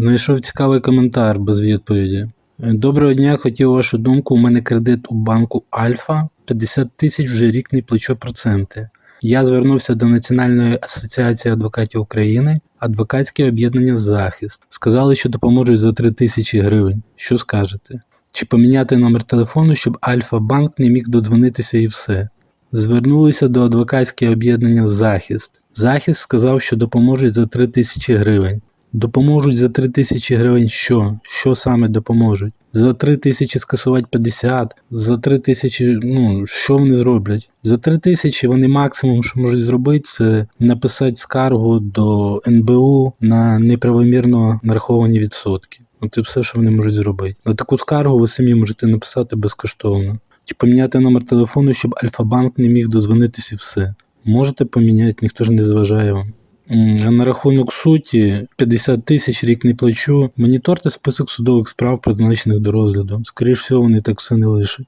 Знайшов цікавий коментар без відповіді. Доброго дня, хотів вашу думку. У мене кредит у банку Альфа 50 тисяч вже рік не плачу проценти. Я звернувся до Національної асоціації адвокатів України, адвокатське об'єднання Захист. Сказали, що допоможуть за 3 тисячі гривень. Що скажете? Чи поміняти номер телефону, щоб Альфа Банк не міг додзвонитися і все? Звернулися до адвокатського об'єднання Захист. Захист сказав, що допоможуть за 3 тисячі гривень. Допоможуть за 3 тисячі гривень що? Що саме допоможуть? За 3 тисячі скасувати 50, за 3 тисячі, ну, що вони зроблять? За 3 тисячі вони максимум, що можуть зробити, це написати скаргу до НБУ на неправомірно нараховані відсотки. От і все, що вони можуть зробити. На таку скаргу ви самі можете написати безкоштовно. Чи поміняти номер телефону, щоб Альфа-банк не міг дозвонитись і все. Можете поміняти, ніхто ж не заважає вам. На рахунок суті 50 тисяч рік не плачу. Моніторте список судових справ, призначених до розгляду. Скоріше всього, вони так все не лишать.